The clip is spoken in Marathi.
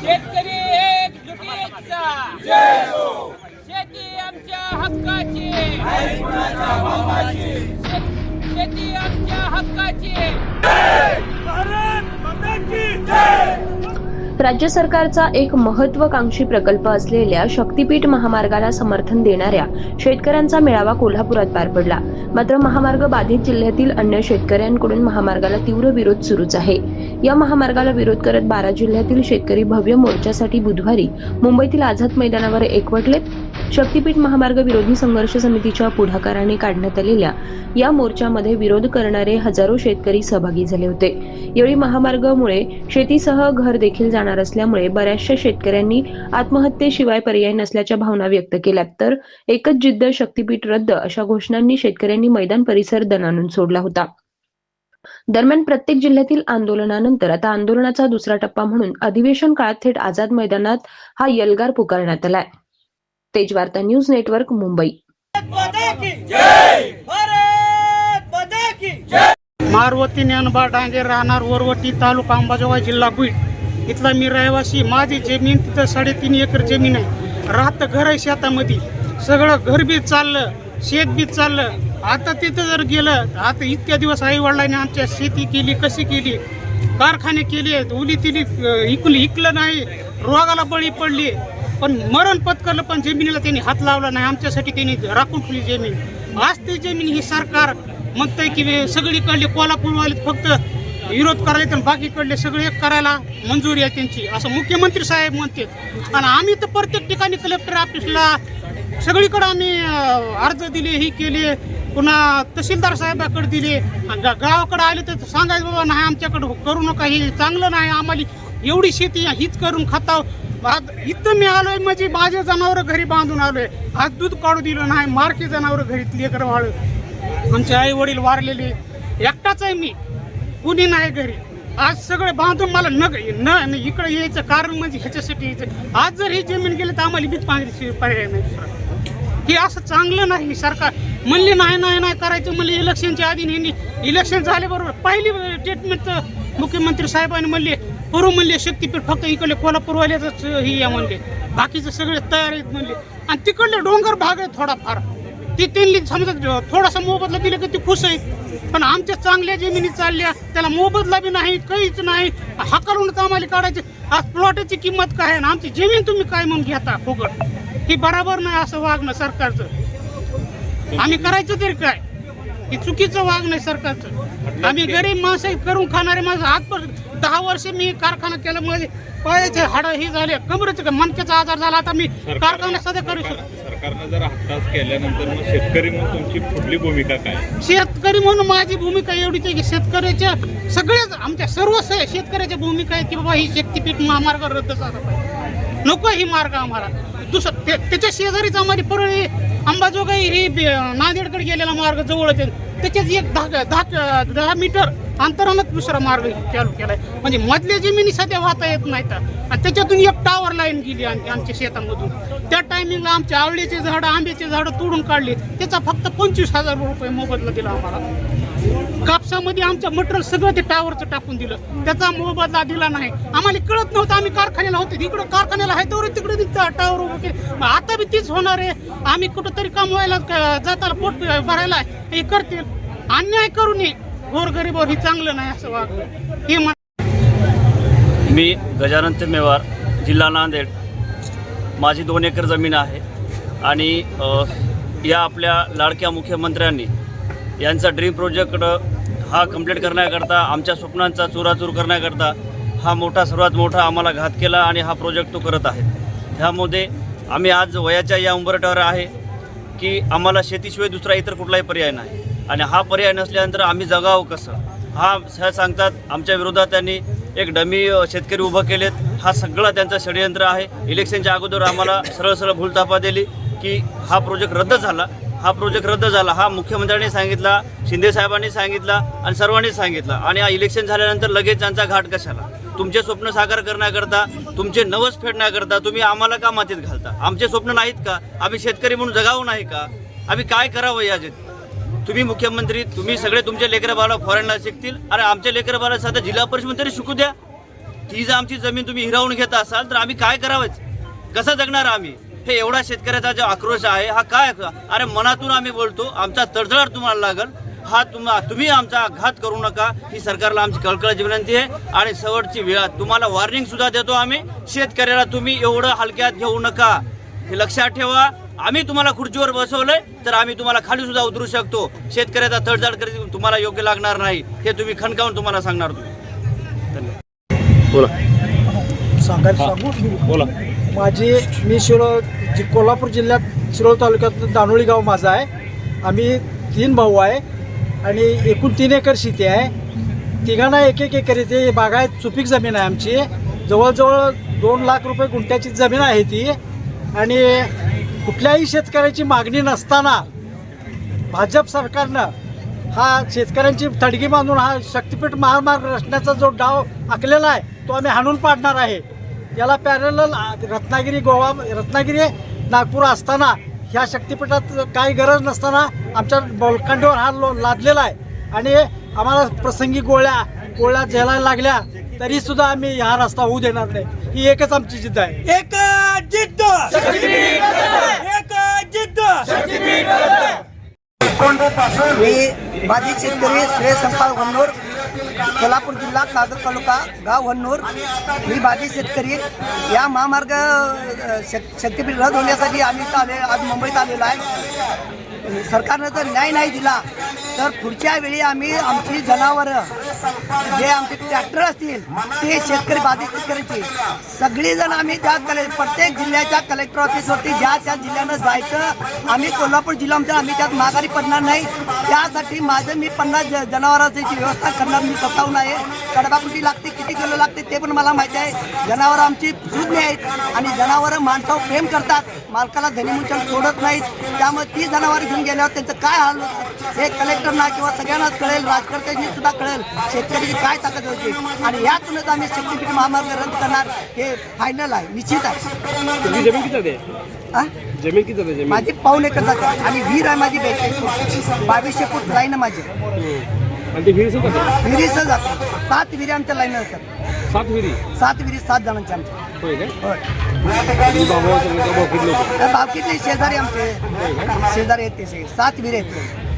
शेतकरी एक जुटीचा शेती आमच्या हक्काची. शेती आमच्या हक्काची. राज्य सरकारचा एक महत्वाकांक्षी प्रकल्प असलेल्या शक्तीपीठ महामार्गाला समर्थन देणाऱ्या शेतकऱ्यांचा मेळावा कोल्हापुरात पार पडला. मात्र महामार्ग बाधित जिल्ह्यातील अन्य शेतकऱ्यांकडून महामार्गाला तीव्र विरोध सुरूच आहे. या महामार्गाला विरोध करत बारा जिल्ह्यातील शेतकरी भव्य मोर्चासाठी बुधवारी मुंबईतील आझाद मैदानावर एकवटलेत. शक्तीपीठ महामार्ग विरोधी संघर्ष समितीच्या पुढाकाराने काढण्यात आलेल्या या मोर्चामध्ये विरोध करणारे हजारो शेतकरी सहभागी झाले होते. यावेळी महामार्गामुळे शेतीसह घर देखील जाणार असल्यामुळे बऱ्याचशा शेतकऱ्यांनी आत्महत्येशिवाय पर्याय नसल्याच्या भावना व्यक्त केल्या तर एकच जिद्द शक्तीपीठ रद्द अशा घोषणांनी शेतकऱ्यांनी मैदान परिसर दणानून सोडला होता. दरम्यान प्रत्येक जिल्ह्यातील आंदोलनानंतर आता आंदोलनाचा दुसरा टप्पा म्हणून अधिवेशन काळात थेट आझाद मैदानात हा यलगार पुकारण्यात आलाय. Tejvarta news network Mumbai. मारवती Dnyanba Dange राहणार वरवटी तालुका अंबाजोगाई जिल्हा बीड. इथला मी रहिवासी माझी जमीन तिथं साडेतीन एकर जमीन आहे. राहतं घर आहे शेतामध्ये. सगळं घर बी चाललं शेत बी चाललं. आता तिथं जर गेलं आता इतक्या दिवस आई वडिलांनी आमच्या शेती केली कशी केली? कारखाने केले आहेत उली तिली इकलं इकलं नाही रोगाला बळी पडली. पण मरण पत्करलं पण जमिनीला त्यांनी हात लावला नाही. आमच्यासाठी त्यांनी राखून ठेवली जमीन. आज ती जमीन ही सरकार म्हणतंय की सगळीकडले कोल्हापूरवाले फक्त विरोध करायचे आणि बाकीकडले सगळे एक करायला मंजुरी आहे त्यांची. असं मुख्यमंत्री साहेब म्हणते आणि आम्ही तर प्रत्येक ठिकाणी कलेक्टर ऑफिसला सगळीकडे आम्ही अर्ज दिले ही केले पुन्हा तहसीलदार साहेबाकडे दिले. गावाकडे आले तर सांगायचं बाबा नाही आमच्याकडे हो, करू नका हे चांगलं नाही आम्हाला एवढी शेती हीच करून खाताव आज इथं मी आलोय म्हणजे माझे जनावर घरी बांधून आलोय. आज दूध काढू दिलं नाही मारकी जनावर घरी लेकर वाळ. आमचे आई वडील वारलेले. एकटाच आहे मी. कुणी नाही घरी. आज सगळं बांधून मला न न न इकडे यायचं कारण म्हणजे ह्याच्यासाठी यायचं. आज जर ही जमीन गेली तर आम्हाला बीत पाणी पर्याय नाही दुसरा. हे असं चांगलं नाही सरकार. म्हणले नाही नाही नाही करायचं. म्हणले इलेक्शनच्या आधी नेहमी इलेक्शन झाले बरोबर. पहिली स्टेटमेंट मुख्यमंत्री साहेबांनी म्हणले करू म्हणले शक्तीपीठ फक्त इकडले कोल्हापूरवाल्याचं हे या म्हणले. बाकीचं सगळे तयार आहेत म्हणले. आणि तिकडले डोंगर भाग आहे थोडाफार. ती त्यांनी समजा थोडासा मोबदला दिला की ते खुश आहेत पण आमच्या चांगल्या जमिनी चालल्या त्याला मोबदला बी नाही काहीच नाही. हाकालूनच आम्हाला काढायचे. आज प्लॉटची किंमत काय आहे आमची जमीन तुम्ही काय म्हणून घेता? फुकट. ही बराबर नाही असं वागणं सरकारचं. आम्ही करायचं तरी काय? ही चुकीचं वागणं सरकारचं. आम्ही गरीब माणसं करून खाणारे माणसं. आजपर्यंत दहा वर्ष मी कारखाना केला माझे पायाचे हाड ही झाले कमरेचे मनक्याचा आजार झाला आता मी कारखाना सध्या करू शकतो. सरकारनं जर हट्टाच केल्यानंतर मग शेतकरी म्हणून तुमची पुढली भूमिका काय? शेतकरी म्हणून माझी भूमिका एवढीच आहे की शेतकऱ्याच्या सगळ्याच आमच्या सर्व शेतकऱ्याच्या भूमिका आहे की बाबा ही शक्तीपीठ महामार्ग रद्द झाला पाहिजे. नको ही मार्ग आम्हाला. दुसरं त्याच्या शेजारीच आम्हाला परळी अंबाजोगाई ही नांदेडकडे गेलेला मार्ग जवळच आहे. त्याच्याच एक दहा दहा दहा मीटर अंतरानच दुसरा मार्ग चालू केलाय. म्हणजे मधल्या जमिनी सध्या वाहता येत नाहीत. आणि त्याच्यातून एक टावर लाईन गेली आणखी आमच्या शेतामधून. त्या टायमिंगला आमच्या आवळीचे झाडं आंब्याचे झाडं तोडून काढली. त्याचा फक्त पंचवीस हजार रुपये मोबदला दिला आम्हाला. कापसामध्ये आमचं मटेरियल सगळं ते टावरचं टाकून दिलं. त्याचा मोबदला दिला नाही. आम्हाला कळत नव्हतं आम्ही कारखान्याला होतो. इकडं कारखान्याला आहे तर तिकडे टावर उभं आता बी तीच होणार आहे. आम्ही कुठंतरी कमवायला क- जाताना पोट भरायला हे करतील. अन्याय करू नये. गोरगरीबावर हे चांगलं नाही असं वागलं हे म्हण- मी गजानन मेवार जिल्हा नांदेड. माझी दोन एकर जमीन आहे. आणि या आपल्या लाडक्या मुख्यमंत्र्यांनी यांचा ड्रीम प्रोजेक्ट हा कंप्लीट करण्याकरता आमच्या स्वप्नांचा चुराचूर करण्याकरता हा मोठा सर्वात मोठा आम्हाला घात केला आणि हा प्रोजेक्ट तो करत आहे. ह्यामध्ये आम्ही आज वयाच्या या उंबरट्यावर आहे की आम्हाला शेतीशिवाय दुसरा इतर कुठलाही पर्याय नाही. आणि हा पर्याय नसल्यानंतर आम्ही जगावं कसं? हा ह्या सांगतात आमच्या विरोधात त्यांनी एक डमी शेतकरी उभं केलेत. हा सगळा त्यांचं षडयंत्र आहे. इलेक्शनच्या अगोदर आम्हाला सरळ सरळ भूलतापा दिली की हा प्रोजेक्ट रद्द झाला. हा प्रोजेक्ट रद्द झाला. हा मुख्यमंत्र्यांनी सांगितला शिंदे साहेबांनी सांगितला आणि सर्वांनीच सांगितला. आणि हा इलेक्शन झाल्यानंतर लगेच त्यांचा घाट कशाला? तुमचे स्वप्न साकार करण्याकरता तुमचे नवस फेडण्याकरता तुम्ही आम्हाला का मातीत घालता? आमचे स्वप्न नाहीत का? आम्ही शेतकरी म्हणून जगावं नाही का? आम्ही काय करावं या तुम्ही मुख्यमंत्री तुम्ही सगळे तुमचे लेकरं बाळा फॉरेनला शिकतील. आणि आमच्या लेकरं बाळा साधा जिल्हा परिषद तरी शिकू द्या. ती जर आमची जमीन तुम्ही हिरावून घेत असाल तर आम्ही काय करावंच? कसं जगणार आम्ही? हे एवढा शेतकऱ्याचा जो आक्रोश आहे हा काय? अरे मनातून आम्ही बोलतो आमचा तडतडाट तुम्हाला लागल. हा तुम तुम्ही आमचा घात करू नका. ही सरकारला आमची कळकळाची विनंती आहे. आणि शेवटची वेळा तुम्हाला वॉर्निंग सुद्धा देतो आम्ही. शेतकऱ्याला तुम्ही एवढं हलक्यात घेऊ नका. हे लक्षात ठेवा. आम्ही तुम्हाला खुर्चीवर बसवलंय तर आम्ही तुम्हाला खाली सुद्धा उतरू शकतो. शेतकऱ्याचा तडजाड करीत तुम्हाला योग्य लागणार नाही हे तुम्ही खणकावून तुम्हाला सांगणार तुम्ही सांगायला सांगू? बोला. माझी मी शिरोळ जि कोल्हापूर जिल्ह्यात शिरोळ तालुक्यात दानोळी गाव माझं आहे. आम्ही तीन भाऊ आहे आणि एकूण तीन एकर शेती आहे. तिघांना एक एक एकर येते बागायत सुपीक जमीन आहे आमची. जवळजवळ दोन लाख रुपये गुंठ्याची जमीन आहे ती. आणि कुठल्याही शेतकऱ्याची मागणी नसताना भाजप सरकारनं हा शेतकऱ्यांची थडगी बांधून हा शक्तिपीठ महामार्ग रचण्याचा जो डाव आखलेला आहे तो आम्ही हाणून पाडणार आहे. याला पॅरल रत्नागिरी गोवा रत्नागिरी नागपूर असताना ह्या शक्तीपीठात काही गरज नसताना आमच्या बलकांडीवर हा लो लादलेला आहे. आणि आम्हाला प्रसंगी गोळ्या गोळ्या झेलायला लागल्या तरी सुद्धा आम्ही हा रस्ता होऊ देणार नाही. ही एकच आमची जिद्द आहे. एक जिद्द! एक जिद्द मी माजी शेतकरी श्रेय संपाळ वन्नूर कोल्हापूर जिल्हा कागद तालुका गाव हन्नूर. मी माजी शेतकरी या महामार्ग शेत शक्तीपीठ रद्द होण्यासाठी आम्ही आले आज मुंबईत आलेलो आहे. सरकारनं जर न्याय नाही दिला तर पुढच्या वेळी आम्ही आमची जनावरं जे आमचे ट्रॅक्टर असतील ते शेतकरी बाधित शेतकऱ्याची. सगळीजण आम्ही त्या कले प्रत्येक जिल्ह्याच्या कलेक्टर ऑफिसवरती ज्या त्या जिल्ह्यानं जायचं आम्ही कोल्हापूर जिल्हा आमच्या आम्ही त्यात माघारी पडणार नाही. त्यासाठी माझं मी पन्नास ज- जनावरांची व्यवस्था करणार मी स्वतःहून आहे. कडबा कुठे लागते किती किलो लागते ते पण मला माहिती आहे. जनावरं आमची सुज्ञ आहेत आणि जनावरं माणसावर प्रेम करतात. मालकाला धनीमुचन सोडत नाहीत. त्यामुळे ती जनावरं घेऊन गेल्यावर त्यांचं काय हाल हे कलेक्टरना किंवा सगळ्यांनाच कळेल राजकर्त्यांनी सुद्धा कळेल शेतकऱ्याची काय ताकद होती. आणि यातूनच आम्ही शक्तीपीठ महामार्ग रद्द करणार हे फायनल आहे निश्चित आहे. जमीन किती माझी पाऊन एकर जाते आणि विहीर आहे माझी बेचाळीस फूट. बावीसशे फूट लाईन माझी. विहीर जाते सात विहिरी आमच्या लाईन सात विहिरी? सात विहिरी सात जणांच्या आमच्या होय. काय भाऊ किती लोक. शेजारी आमचे. शेजारी आहेत ते. सात विहिरी आहेत